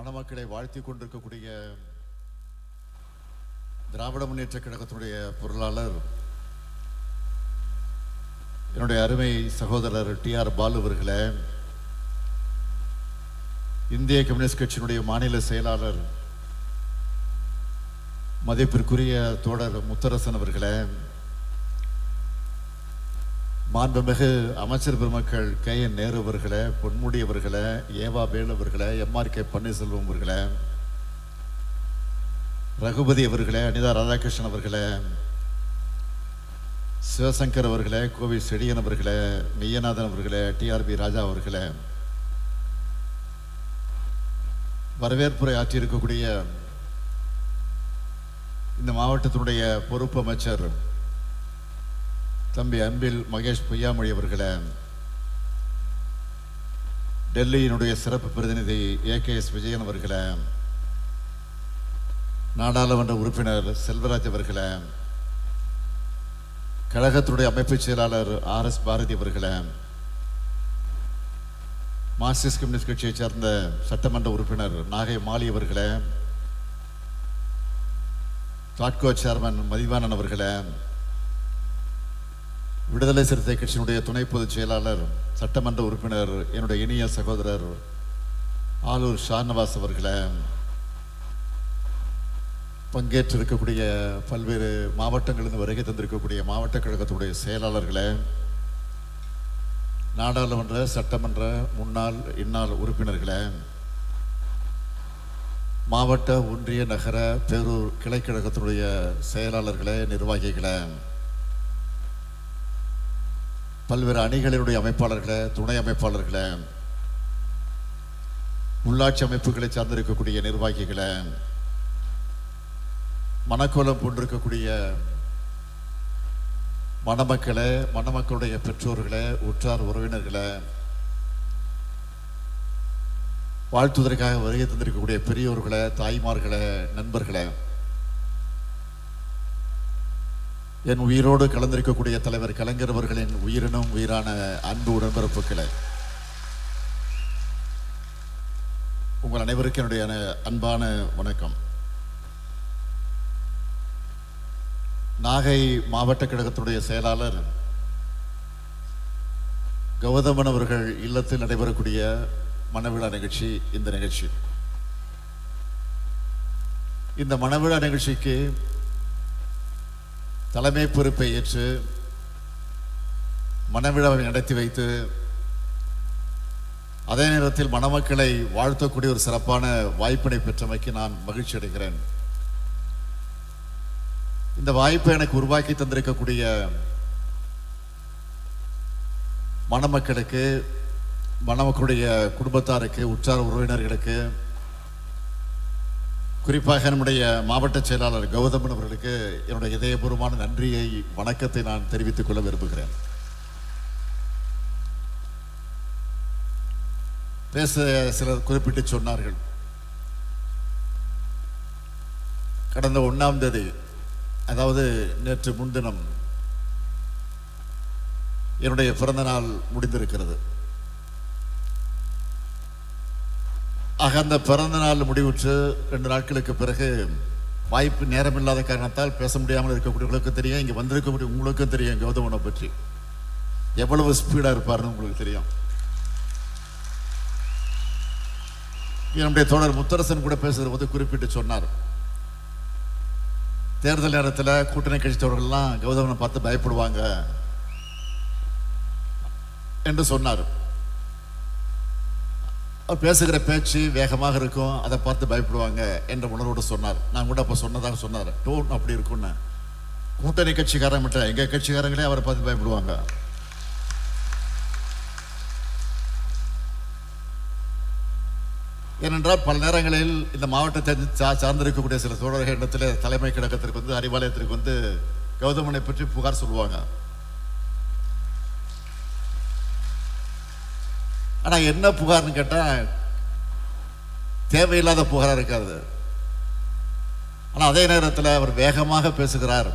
மணமக்களை வாழ்த்தி கொண்டிருக்கக்கூடிய திராவிட முன்னேற்ற கழகத்தினுடைய பொருளாளர் என்னுடைய அருமை சகோதரர் டி ஆர் பாலு அவர்களே இந்திய கம்யூனிஸ்ட் கட்சியினுடைய மாநில செயலாளர் மதிப்பிற்குரிய தோழர் முத்தரசன் அவர்களே மாண்புமிகு அமைச்சர் பெருமக்கள் கே என் நேரு அவர்களே பொன்முடி அவர்களே ஏவா வேல் அவர்களே எம்ஆர் கே பன்னீர்செல்வம் அவர்களே ரகுபதி அவர்களே அனிதா ராதாகிருஷ்ணன் அவர்களே சிவசங்கர் அவர்களே கோவி செடியன் அவர்களே மெய்யநாதன் அவர்களே டிஆர்பி ராஜா அவர்களே வரவேற்புரை ஆற்றியிருக்கக்கூடிய இந்த மாவட்டத்தினுடைய பொறுப்பு அமைச்சர் தம்பி அன்பில் மகேஷ் பொய்யாமொழி அவர்களே டெல்லியினுடைய சிறப்பு பிரதிநிதி ஏ கே எஸ் விஜயன் அவர்களே நாடாளுமன்ற உறுப்பினர் செல்வராஜ் அவர்களே கழகத்துடைய அமைப்பு செயலாளர் ஆர் எஸ் பாரதி அவர்களே மார்க்சிஸ்ட் கம்யூனிஸ்ட் கட்சியைச் சேர்ந்த சட்டமன்ற உறுப்பினர் நாகை மாலி அவர்களே தாட்கோ சேர்மன் மதிவானன் அவர்களே விடுதலை சிறுத்தை கட்சியினுடைய துணை பொதுச் செயலாளர் சட்டமன்ற உறுப்பினர் என்னுடைய இனிய சகோதரர் ஆலூர் ஷாநவாஸ் அவர்களை பங்கேற்றிருக்கக்கூடிய பல்வேறு மாவட்டங்களிலிருந்து வருகை தந்திருக்கக்கூடிய மாவட்ட கழகத்துடைய செயலாளர்களே நாடாளுமன்ற சட்டமன்ற முன்னாள் இந்நாள் உறுப்பினர்களே மாவட்ட ஒன்றிய நகர பேரூர் கிளைக்கழகத்தினுடைய செயலாளர்களை நிர்வாகிகளை பல்வேறு அணிகளினுடைய அமைப்பாளர்களை துணை அமைப்பாளர்களை உள்ளாட்சி அமைப்புகளை சார்ந்திருக்கக்கூடிய நிர்வாகிகளை மனக்கோலம் கொண்டிருக்கக்கூடிய மணமக்களை மணமக்களுடைய பெற்றோர்களை உற்றார் உறவினர்களை வாழ்த்துவதற்காக வருகை தந்திருக்கக்கூடிய பெரியோர்களை தாய்மார்களை நண்பர்களே என் உயிரோடு கலந்திருக்கக்கூடிய தலைவர் கலைஞர் அவர்களின் உயிரினும் உயிரான அன்பு உடன்பிறப்புகளை உங்கள் அனைவருக்கும் என்னுடைய அன்பான வணக்கம். நாகை மாவட்ட கழகத்துடைய செயலாளர் கௌதமன் அவர்கள் இல்லத்தில் நடைபெறக்கூடிய மனவிழா நிகழ்ச்சி இந்த நிகழ்ச்சி. இந்த மனவிழா நிகழ்ச்சிக்கு தலைமை பொறுப்பை ஏற்று மணவிழாவை நடத்தி வைத்து அதே நேரத்தில் மணமக்களை வாழ்த்தக்கூடிய ஒரு சிறப்பான வாய்ப்பினை பெற்றமைக்கு நான் மகிழ்ச்சி அடைகிறேன். இந்த வாய்ப்பை எனக்கு உருவாக்கி தந்திருக்கக்கூடிய மணமக்களுக்கு மணமக்களுடைய குடும்பத்தாருக்கு உற்றார் உறவினர்களுக்கு குறிப்பாக நம்முடைய மாவட்ட செயலாளர் கௌதமன் அவர்களுக்கு என்னுடைய இதயபூர்வமான நன்றியை வணக்கத்தை நான் தெரிவித்துக் கொள்ள விரும்புகிறேன். பேச சிலர் குறிப்பிட்டு சொன்னார்கள். கடந்த ஒன்றாம் தேதி அதாவது நேற்று முன்தினம் என்னுடைய பிறந்த நாள் முடிந்திருக்கிறது. ஆக அந்த பிறந்த நாள் முடிவுற்று ரெண்டு நாட்களுக்கு பிறகு வாய்ப்பு நேரம் இல்லாத காரணத்தால் பேச முடியாமல் இருக்கக்கூடியவர்களுக்கும் தெரியும் இங்கே வந்திருக்கக்கூடிய உங்களுக்கும் தெரியும் கௌதமனை பற்றி. எவ்வளவு ஸ்பீடாக இருப்பார்னு உங்களுக்கு தெரியும். என்னுடைய தோழர் முத்தரசன் கூட பேசுகிற போது குறிப்பிட்டு சொன்னார். தேர்தல் நேரத்தில் கூட்டணி கட்சி தோழர்கள்லாம் கௌதமனை பார்த்து பயப்படுவாங்க என்று சொன்னார். பேசுகிற பேச்சு வேகமாக இருக்கும். அதை பார்த்து பயப்படுவாங்க என்ற உணர்வோடு சொன்னார். நான் கூட அப்போ சொன்னதாக சொன்னார். டோன் அப்படி இருக்கும்னு. கூட்டணி கட்சிக்காரன் மட்டும் எங்கள் கட்சிக்காரங்களே அவரை பார்த்து பயப்படுவாங்க. ஏனென்றால் பல நேரங்களில் இந்த மாவட்டத்தை சா- சார்ந்திருக்கக்கூடிய சில தோழர்கள் இடத்துல தலைமை கழகத்திற்கு வந்து அறிவாலயத்திற்கு வந்து கௌதமனை பற்றி புகார் சொல்லுவாங்க. ஆனால் என்ன புகார்னு கேட்டால் தேவையில்லாத புகாராக இருக்காது. ஆனால் அதே நேரத்தில் அவர் வேகமாக பேசுகிறார்.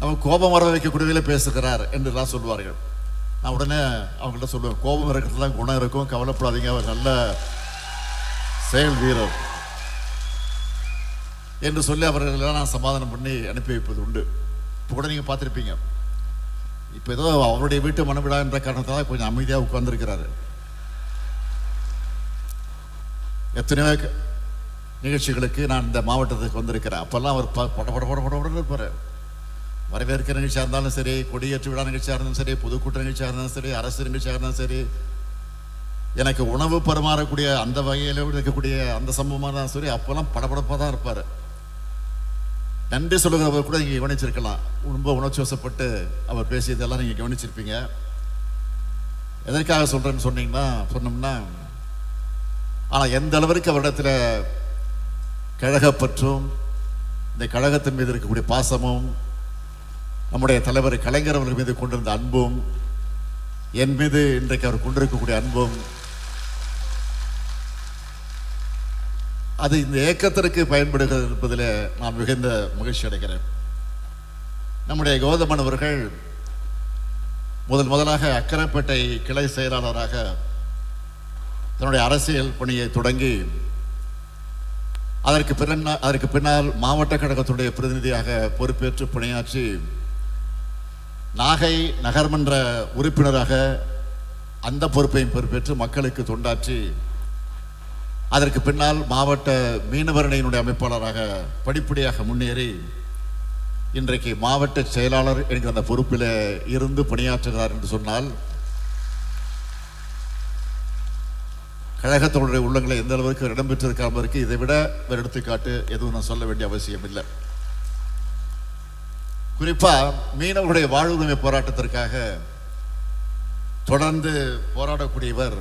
நம்ம கோபம் வர வைக்கக்கூடியவில பேசுகிறார் என்றுலாம் சொல்வார்கள். நான் உடனே அவங்கள்ட்ட சொல்லுவேன் கோபம் இருக்கிறதுலாம் குணம் இருக்கும். கவலைப்படாதீங்க. அவர் நல்ல செயல் வீரர். என்று சொல்லி அவர்களெல்லாம் நான் சமாதானம் பண்ணி அனுப்பி வைப்பது உண்டு. இப்போ கூட நீங்கள் பார்த்துருப்பீங்க. இப்போ ஏதோ அவருடைய வீட்டு மனவிழா என்ற காரணத்தால் கொஞ்சம் அமைதியாக உட்கார்ந்துருக்கிறாரு. எத்தனையோ நிகழ்ச்சிகளுக்கு நான் இந்த மாவட்டத்துக்கு வந்திருக்கிறேன். அப்போல்லாம் அவர் ப- பட பட பட படன்னு இருப்பார். வரவேற்கிற நிகழ்ச்சியாக இருந்தாலும் சரி கொடியேற்று விழா நிகழ்ச்சியாக இருந்தாலும் சரி பொதுக்கூட்ட நிகழ்ச்சியாக இருந்தாலும் சரி அரசு நிகழ்ச்சியாக இருந்தாலும் சரி எனக்கு உணவு பரிமாறக்கூடிய அந்த வகையில் இருக்கக்கூடிய அந்த சம்பவமாக இருந்தாலும் சரி அப்போல்லாம் படபடப்பாக தான் இருப்பார். நன்றி சொல்லுகிறவர் கூட நீங்கள் கவனிச்சிருக்கலாம். ரொம்ப உணர்ச்சி வசப்பட்டு அவர் பேசியதெல்லாம் நீங்கள் கவனிச்சிருப்பீங்க. எதற்காக சொல்கிறேன்னு சொன்னீங்கன்னா சொன்னோம்னா ஆனால் எந்த அளவிற்கு அவரிடத்தில் கழகப்பற்றும் இந்த கழகத்தின் மீது இருக்கக்கூடிய பாசமும் நம்முடைய தலைவர் கலைஞர் அவர்கள் மீது கொண்டிருந்த அன்பும் என் மீது இன்றைக்கு அவர் கொண்டிருக்கக்கூடிய அன்பும் அது இந்த ஏக்கத்திற்கு பயன்படுகிறது என்பதில் நான் மிகுந்த மகிழ்ச்சி அடைகிறேன். நம்முடைய கௌதமன் அவர்கள் முதல் முதலாக அக்கரைப்பேட்டை கிளை செயலாளராக தன்னுடைய அரசியல் பணியை தொடங்கி அதற்கு பிறன்னா அதற்கு பின்னால் மாவட்ட கழகத்துடைய பிரதிநிதியாக பொறுப்பேற்று பணியாற்றி நாகை நகர்மன்ற உறுப்பினராக அந்த பொறுப்பையும் பொறுப்பேற்று மக்களுக்கு தொண்டாற்றி அதற்கு பின்னால் மாவட்ட மீனவரணையினுடைய அமைப்பாளராக படிப்படியாக முன்னேறி இன்றைக்கு மாவட்ட செயலாளர் என்கிற அந்த பொறுப்பில் இருந்து பணியாற்றுகிறார் என்று சொன்னால் கழகத்தோடைய உள்ளங்களை எந்த அளவுக்கு இடம்பெற்றிருக்காம இருக்கு இதை விட வேறு எடுத்துக்காட்டு எதுவும் நான் சொல்ல வேண்டிய அவசியம் இல்லை. குறிப்பாக மீனவர்களுடைய வாழ்வுரிமை போராட்டத்திற்காக தொடர்ந்து போராடக்கூடியவர்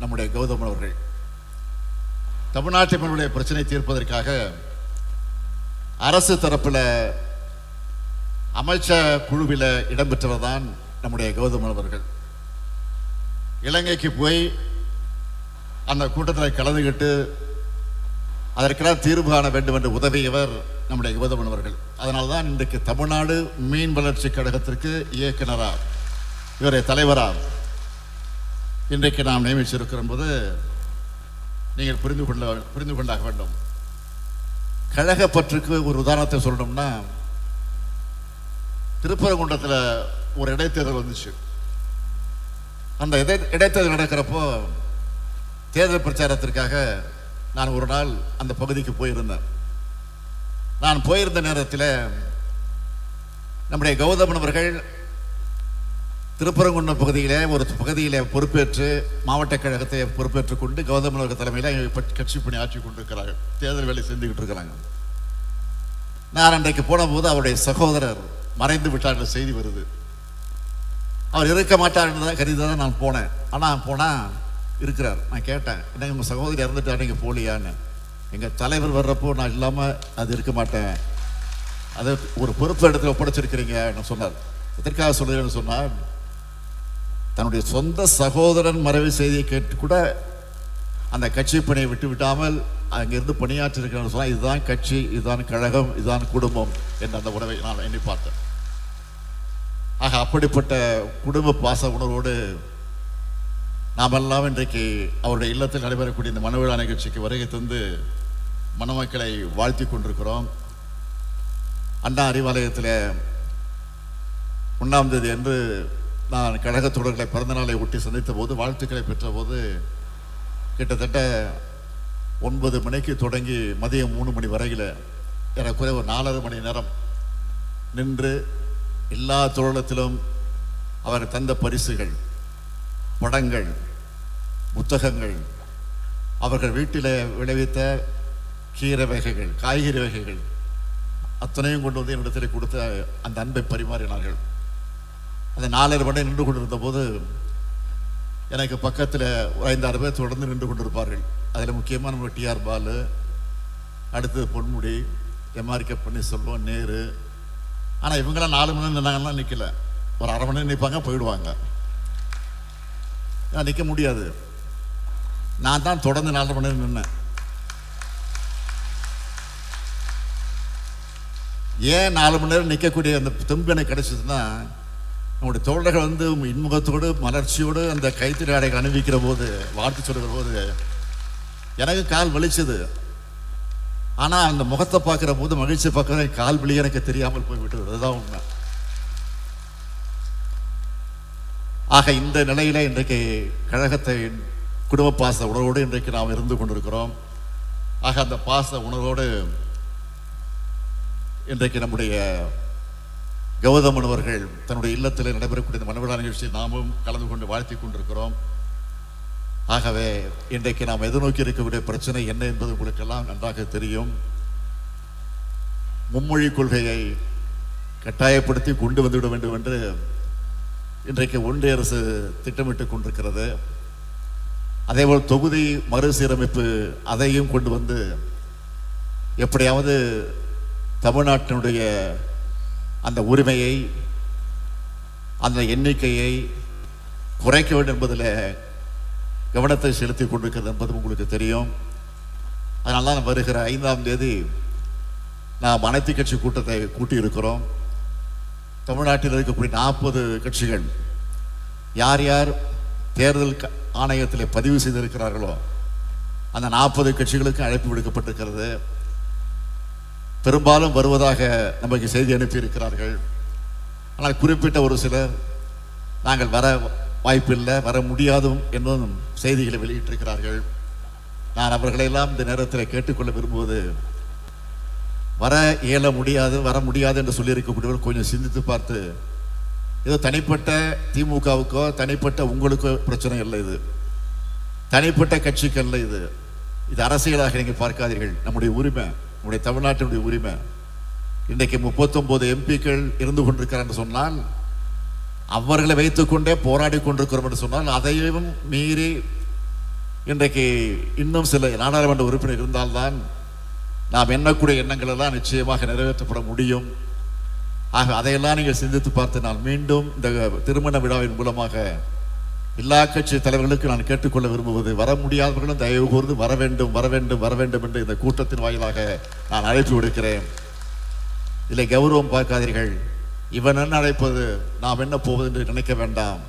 நம்முடைய கௌதமன் அவர்கள். தமிழ்நாட்டு மக்களுடைய பிரச்சனை தீர்ப்பதற்காக அரசு தரப்பில் அமைச்ச குழுவில் இடம்பெற்றவர் தான் நம்முடைய கௌதமன் அவர்கள். இலங்கைக்கு போய் அந்த கூட்டத்தில் கலந்துக்கிட்டு அதற்கெல்லாம் தீர்வு காண வேண்டும் என்று உதவியவர் நம்முடைய கௌதமன் அவர்கள். அதனால தான் இன்றைக்கு தமிழ்நாடு மீன் வளர்ச்சி கழகத்திற்கு இயக்குனராக இவரை தலைவராக இன்றைக்கு நாம் நியமிச்சிருக்கிறோம் போது நீங்கள் புரிந்து கொள்ள புரிந்து கொண்டாக வேண்டும். கழகப்பற்றுக்கு ஒரு உதாரணத்தை சொல்லணும்னா திருப்பரங்குன்றத்தில் ஒரு இடைத்தேர்தல் வந்துச்சு. அந்த இடை இடைத்தேர்தல் நடக்கிறப்போ தேர்தல் பிரச்சாரத்திற்காக நான் ஒரு நாள் அந்த பகுதிக்கு போயிருந்தேன். நான் போயிருந்த நேரத்தில் நம்முடைய கௌதமன் அவர்கள் திருப்பரங்குன்றம் பகுதியில் ஒரு பகுதியிலே பொறுப்பேற்று மாவட்ட கழகத்தை பொறுப்பேற்றுக் கொண்டு கௌதம் அவர்கள் தலைமையில் கட்சி பணி ஆட்சி கொண்டிருக்கிறார்கள் தேர்தல் வேலை செஞ்சுக்கிட்டு இருக்கிறாங்க. நான் அன்றைக்கு போனபோது அவருடைய சகோதரர் மறைந்து விட்டார் என்ற செய்தி வருது. அவர் இருக்க மாட்டார் என்று கருதி தான் நான் போனேன். ஆனால் போனால் இருக்கிறார். நான் கேட்டேன் என்னங்க உங்கள் சகோதரி இறந்துட்டார் நீங்கள் போலியான்னு எங்கள் தலைவர் வர்றப்போ நான் இல்லாமல் அது இருக்க மாட்டேன். அது ஒரு பொறுப்பு இடத்துல ஒப்படைச்சிருக்கிறீங்கன்னு சொன்னார். எதற்காக சொல்லுறேன்னு சொன்னார் தன்னுடைய சொந்த சகோதரன் மறைவு செய்தியை கேட்டு கூட அந்த கட்சி பணியை விட்டு விட்டாமல் அங்கிருந்து பணியாற்றி சொன்னால் இதுதான் கட்சி இதுதான் கழகம் இதுதான் குடும்பம் என்ற அந்த உறவை நான் எண்ணி பார்த்தேன். ஆக அப்படிப்பட்ட குடும்ப பாச உணர்வோடு நாமெல்லாம் இன்றைக்கு அவருடைய இல்லத்தில் நடைபெறக்கூடிய இந்த மனவிழா நிகழ்ச்சிக்கு வருகை தந்து மணமக்களை வாழ்த்தி கொண்டிருக்கிறோம். அண்ணா அறிவாலயத்தில் ஒன்றாம் தேதி என்று நான் கழக தொடர்களை பிறந்தநாளை ஒட்டி சந்தித்த போது வாழ்த்துக்களை பெற்றபோது கிட்டத்தட்ட ஒன்பது மணிக்கு தொடங்கி மதியம் மூணு மணி வரையில் ஏறக்குறைய ஒரு நாலரை மணி நேரம் நின்று எல்லா தொழிலத்திலும் அவர் தந்த பரிசுகள் படங்கள் புத்தகங்கள் அவர்கள் வீட்டில் விளைவித்த கீரை வகைகள் காய்கறி வகைகள் அத்தனையும் கொண்டு வந்து என்னிடத்தில் கொடுத்து அந்த அன்பை பரிமாறினார்கள். அந்த நாலரை மணி நின்று கொண்டிருந்த போது எனக்கு பக்கத்தில் ஐந்தாறு பேர் தொடர்ந்து நின்று கொண்டிருப்பார்கள். அதில் முக்கியமாக நம்ம டிஆர் பாலு அடுத்தது பொன்முடி எம்ஆர் கே பன்னீர்செல்வம் நேரு. ஆனால் இவங்களாம் நாலு மணி நேரம் நின்னாங்கன்னா நிற்கல ஒரு அரை மணி நேரம் நிற்பாங்க போயிடுவாங்க. நிற்க முடியாது. நான் தான் தொடர்ந்து நாலரை மணி நேரம் நின்னேன். ஏன் நாலு மணி நேரம் நிற்கக்கூடிய அந்த தெம்பு எனக்கு கிடைச்சதுன்னா நம்முடைய தோழர்கள் வந்து இன்முகத்தோடு மலர்ச்சியோடு அந்த கைத்தறி ஆடைகள் அணிவிக்கிற போது வாழ்த்து சொல்கிற போது எனக்கு கால் வலிச்சது. ஆனால் அந்த முகத்தை பார்க்குற போது மகிழ்ச்சி பார்க்குற கால் வலி எனக்கு தெரியாமல் போய்விட்டது. அதுதான் உண்மை. ஆக இந்த நிலையில இன்றைக்கு கழகத்தை குடும்ப பாச உணர்வோடு இன்றைக்கு நாம் இருந்து கொண்டிருக்கிறோம். ஆக அந்த பாச உணர்வோடு இன்றைக்கு நம்முடைய கௌதமன் அவர்கள் தன்னுடைய இல்லத்தில் நடைபெறக்கூடிய இந்த மனவிழா நிகழ்ச்சியை நாமும் கலந்து கொண்டு வாழ்த்தி கொண்டிருக்கிறோம். ஆகவே இன்றைக்கு நாம் எதிர்நோக்கி இருக்கக்கூடிய பிரச்சனை என்ன என்பது உங்களுக்கெல்லாம் நன்றாக தெரியும். மும்மொழி கொள்கையை கட்டாயப்படுத்தி கொண்டு வந்துவிட வேண்டும் என்று இன்றைக்கு ஒன்றிய அரசு திட்டமிட்டுக் கொண்டிருக்கிறது. அதேபோல் தொகுதி மறுசீரமைப்பு அதையும் கொண்டு வந்து எப்படியாவது தமிழ்நாட்டினுடைய அந்த உரிமையை அந்த எண்ணிக்கையை குறைக்க வேண்டும் என்பதில் கவனத்தை செலுத்தி கொண்டிருக்கிறது என்பது உங்களுக்கு தெரியும். அதனால தான் வருகிற ஐந்தாம் தேதி நாம் அனைத்து கட்சி கூட்டத்தை கூட்டியிருக்கிறோம். தமிழ்நாட்டில் இருக்கக்கூடிய நாற்பது கட்சிகள் யார் யார் தேர்தல் க- ஆணையத்தில் பதிவு செய்திருக்கிறார்களோ அந்த நாற்பது கட்சிகளுக்கு அழைப்பு விடுக்கப்பட்டிருக்கிறது. பெரும்பாலும் வருவதாக நமக்கு செய்தி அனுப்பியிருக்கிறார்கள். ஆனால் குறிப்பிட்ட ஒரு சிலர் நாங்கள் வர வாய்ப்பில்லை வர முடியாதும் என்னும் செய்திகளை வெளியிட்டிருக்கிறார்கள். நான் அவர்களையெல்லாம் இந்த நேரத்தில் கேட்டுக்கொள்ள விரும்புவது வர இயல முடியாது வர முடியாது என்று சொல்லியிருக்கக்கூடியவர்கள் கொஞ்சம் சிந்தித்து பார்த்து ஏதோ தனிப்பட்ட திமுகவுக்கோ தனிப்பட்ட உங்களுக்கோ பிரச்சனை இல்லை இது. தனிப்பட்ட கட்சிக்கு அல்ல இது. இது அரசியலாக நீங்கள் பார்க்காதீர்கள். நம்முடைய உரிமை நம்முடைய தமிழ்நாட்டினுடைய உரிமை. இன்றைக்கு முப்பத்தொம்போது எம்பிக்கள் இருந்து கொண்டிருக்கிறார் என்று சொன்னால் அவர்களை வைத்துக்கொண்டே போராடி கொண்டிருக்கிறோம் என்று சொன்னால் அதையும் மீறி இன்றைக்கு இன்னும் சில நாடாளுமன்ற உறுப்பினர் இருந்தால்தான் நாம் எண்ணக்கூடிய எண்ணங்கள் எல்லாம் நிச்சயமாக நிறைவேற்றப்பட முடியும். ஆக அதையெல்லாம் நீங்கள் சிந்தித்து பார்த்து நான் மீண்டும் இந்த திருமண விழாவின் மூலமாக எல்லா கட்சி தலைவர்களுக்கு நான் கேட்டுக்கொள்ள விரும்புவது வர முடியாதவர்களும் தயவு கூர்ந்து வர வேண்டும் வர வேண்டும் வர வேண்டும் என்று இந்த கூட்டத்தின் வாயிலாக நான் அழைப்பு விடுக்கிறேன். இதில் கௌரவம் பார்க்காதீர்கள். இவன் என்ன அழைப்பது? நாம் என்ன போவது என்று நினைக்க வேண்டாம்.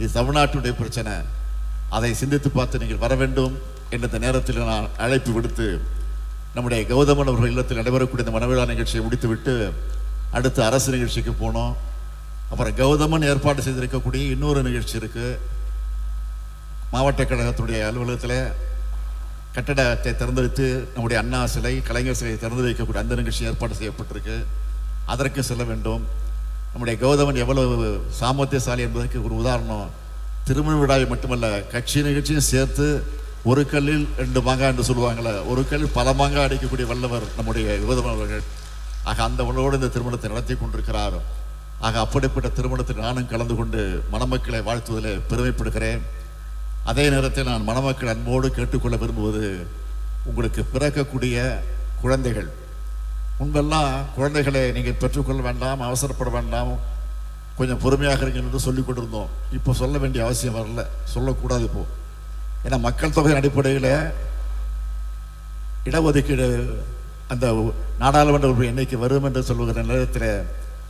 இது தமிழ்நாட்டுடைய பிரச்சனை. அதை சிந்தித்து பார்த்து நீங்கள் வர வேண்டும் என்ற இந்த நேரத்தில் நான் அழைப்பு விடுத்து நம்முடைய கௌதமன் அவர்கள் இல்லத்தில் நடைபெறக்கூடிய இந்த மனவிழா நிகழ்ச்சியை முடித்துவிட்டு அடுத்து அரசு நிகழ்ச்சிக்கு போனோம். அப்புறம் கௌதமன் ஏற்பாடு செய்திருக்கக்கூடிய இன்னொரு நிகழ்ச்சி இருக்குது மாவட்ட கழகத்துடைய அலுவலகத்தில் கட்டடத்தை திறந்து வைத்து நம்முடைய அண்ணா சிலை கலைஞர் சிலையை திறந்து வைக்கக்கூடிய அந்த நிகழ்ச்சி ஏற்பாடு செய்யப்பட்டிருக்கு. அதற்கு செல்ல வேண்டும். நம்முடைய கௌதமன் எவ்வளவு சாமர்த்தியசாலி என்பதற்கு ஒரு உதாரணம். திருமண விழாவை மட்டுமல்ல கட்சி நிகழ்ச்சியும் சேர்த்து ஒரு கல்லில் ரெண்டு மாங்காய் என்று சொல்லுவாங்களே ஒரு கல்லில் பல மாங்காய் அடிக்கக்கூடிய வல்லவர் நம்முடைய கௌதமன் அவர்கள். ஆக அந்த உணவோடு இந்த திருமணத்தை நடத்தி கொண்டிருக்கிறார். ஆக அப்படிப்பட்ட திருமணத்தில் நானும் கலந்து கொண்டு மணமக்களை வாழ்த்துவதில் பெருமைப்படுகிறேன். அதே நேரத்தில் நான் மணமக்கள் அன்போடு கேட்டுக்கொள்ள விரும்புவது உங்களுக்கு பிறக்கக்கூடிய குழந்தைகள். முன்பெல்லாம் குழந்தைகளை நீங்கள் பெற்றுக்கொள்ள வேண்டாம் அவசரப்பட வேண்டாம் கொஞ்சம் பொறுமையாக இருங்கள் என்று சொல்லிக் கொண்டிருந்தோம். இப்போ சொல்ல வேண்டிய அவசியம் வரல. சொல்லக்கூடாது இப்போ. ஏன்னா மக்கள் தொகையின் அடிப்படையில் இடஒதுக்கீடு அந்த நாடாளுமன்ற உறுப்பு எண்ணிக்கை வரும் என்று சொல்லுகிற நேரத்தில்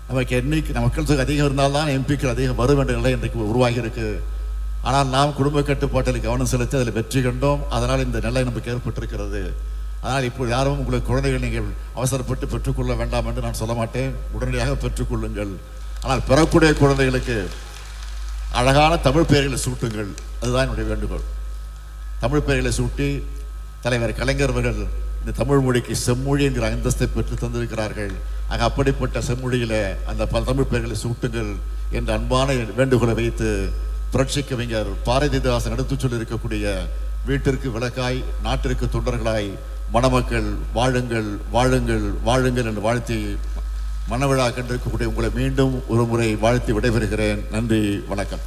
நமக்கு எண்ணிக்கை மக்கள் தொகை அதிகம் இருந்தால்தான் எம்பிக்கள் அதிகம் வரும் என்ற நிலை இன்றைக்கு உருவாகி இருக்குது ஆனால் நாம் குடும்ப கட்டுப்பாட்டில் கவனம் செலுத்தி அதில் வெற்றி கண்டோம். அதனால் இந்த நிலை நமக்கு ஏற்பட்டிருக்கிறது. அதனால் இப்போ யாரும் உங்களுக்கு குழந்தைகள் நீங்கள் அவசரப்பட்டு பெற்றுக்கொள்ள வேண்டாம் என்று நான் சொல்ல மாட்டேன். உடனடியாக பெற்றுக்கொள்ளுங்கள். ஆனால் பெறக்கூடிய குழந்தைகளுக்கு அழகான தமிழ் பெயர்களை சூட்டுங்கள். அதுதான் என்னுடைய வேண்டுகோள். தமிழ் பெயர்களை சூட்டி தலைவர் கலைஞர் அவர்கள் இந்த தமிழ் மொழிக்கு செம்மொழி என்கிற அந்தஸ்தை பெற்று தந்திருக்கிறார்கள். ஆக அப்படிப்பட்ட செம்மொழியில் அந்த பல தமிழ் பெயர்களை சூட்டுங்கள் என்ற அன்பான வேண்டுகோளை வைத்து புரட்சி கவிஞர் பாரதிதாசன் எடுத்துச் சொல்லியிருக்கக்கூடிய வீட்டிற்கு விளக்காய் நாட்டிற்கு தொண்டர்களாய் மணமக்கள் வாழுங்கள் வாழுங்கள் வாழுங்கள் என்று வாழ்த்தி மனவிழா கண்டிருக்கக்கூடிய உங்களை மீண்டும் ஒரு முறை வாழ்த்தி விடைபெறுகிறேன். நன்றி வணக்கம்.